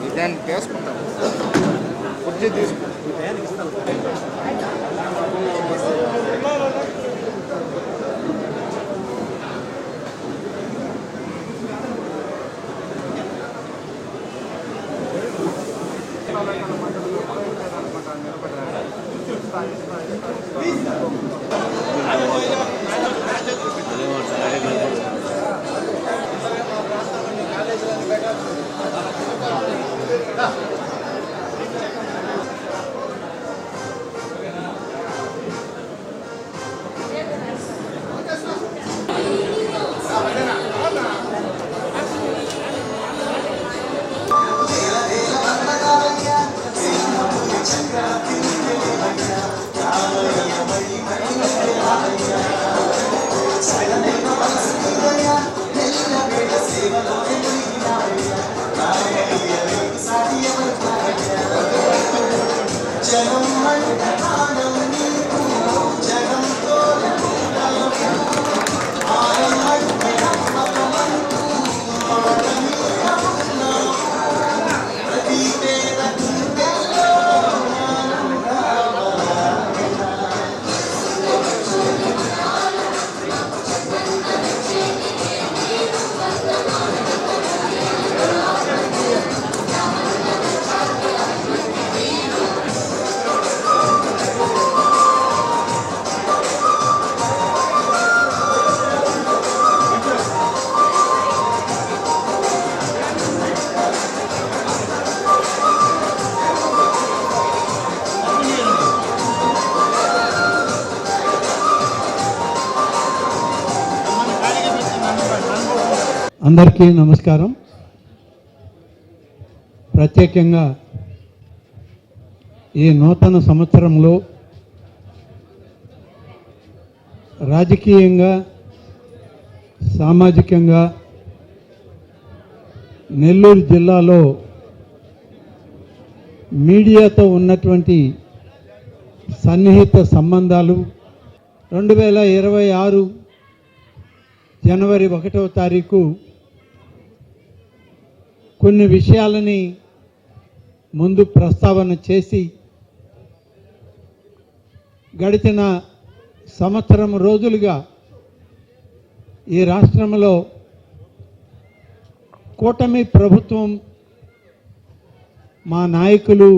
నిజానికి వేసుకుంటాం కుర్చీ తీసుకుంటాం Ah. అందరికీ నమస్కారం. ప్రత్యేకంగా ఈ నూతన సంవత్సరంలో రాజకీయంగా సామాజికంగా నెల్లూరు జిల్లాలో మీడియాతో ఉన్నటువంటి సన్నిహిత సంబంధాలు రెండు వేల ఇరవై ఆరు జనవరి ఒకటవ తారీఖు కొన్ని విషయాలని ముందు ప్రస్తావన చేసి గడిచిన సంవత్సరం రోజులుగా ఈ రాష్ట్రంలో కూటమి ప్రభుత్వం మా నాయకులు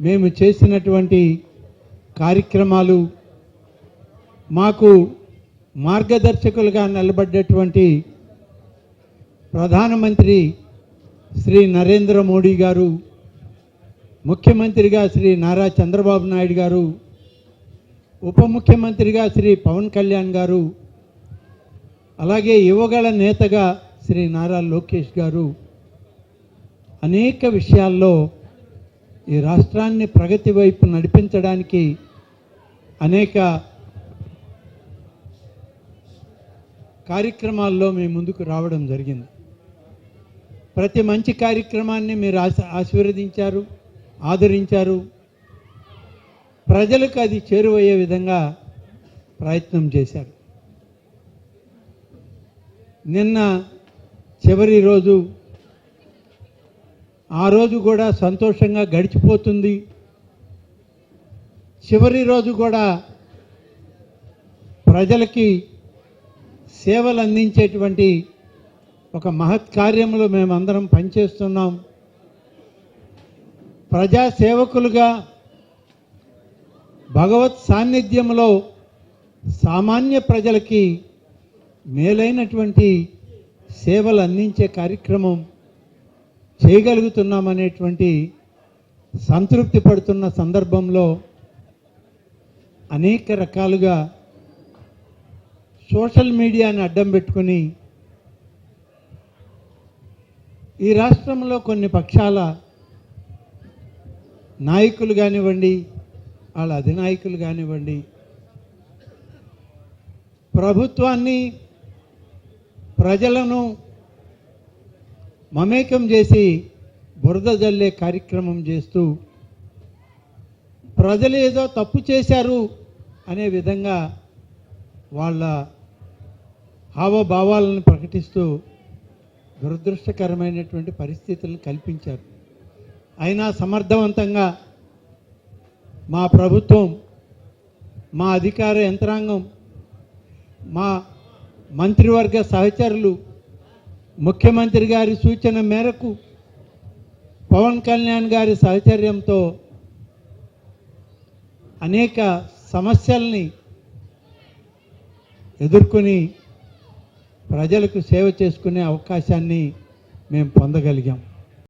మేము చేసినటువంటి కార్యక్రమాలు మాకు మార్గదర్శకులుగా నిలబడ్డటువంటి ప్రధానమంత్రి శ్రీ నరేంద్ర మోడీ గారు ముఖ్యమంత్రిగా శ్రీ నారా చంద్రబాబు నాయుడు గారు ఉప ముఖ్యమంత్రిగా శ్రీ పవన్ కళ్యాణ్ గారు అలాగే యువగల నేతగా శ్రీ నారా లోకేష్ గారు అనేక విషయాల్లో ఈ రాష్ట్రాన్ని ప్రగతి వైపు నడిపించడానికి అనేక కార్యక్రమాల్లో మేము ముందుకు రావడం జరిగింది. ప్రతి మంచి కార్యక్రమాన్ని మీరు ఆశ ఆశీర్వదించారు ఆదరించారు. ప్రజలకు అది చేరువయ్యే విధంగా ప్రయత్నం చేశారు. నిన్న చివరి రోజు ఆ రోజు కూడా సంతోషంగా గడిచిపోతుంది. చివరి రోజు కూడా ప్రజలకి సేవలు అందించేటువంటి ఒక మహత్ కార్యంలో మేమందరం పనిచేస్తున్నాం. ప్రజాసేవకులుగా భగవత్ సాన్నిధ్యంలో సామాన్య ప్రజలకి మేలైనటువంటి సేవలు అందించే కార్యక్రమం చేయగలుగుతున్నామనేటువంటి సంతృప్తి పడుతున్న సందర్భంలో అనేక రకాలుగా సోషల్ మీడియాని అడ్డం పెట్టుకుని ఈ రాష్ట్రంలో కొన్ని పక్షాల నాయకులు కానివ్వండి వాళ్ళ అధినాయకులు కానివ్వండి ప్రభుత్వాన్ని ప్రజలను మమేకం చేసి బురద జల్లే కార్యక్రమం చేస్తూ ప్రజలు ఏదో తప్పు చేశారు అనే విధంగా వాళ్ళ హావభావాలను ప్రకటిస్తూ దురదృష్టకరమైనటువంటి పరిస్థితులను కల్పించారు. అయినా సమర్థవంతంగా మా ప్రభుత్వం మా అధికార యంత్రాంగం మా మంత్రివర్గ సహచరులు ముఖ్యమంత్రి గారి సూచన మేరకు పవన్ కళ్యాణ్ గారి సహచర్యంతో అనేక సమస్యల్ని ఎదుర్కొని ప్రజలకు సేవ చేసుకునే అవకాశాన్ని మేము పొందగలిగాం.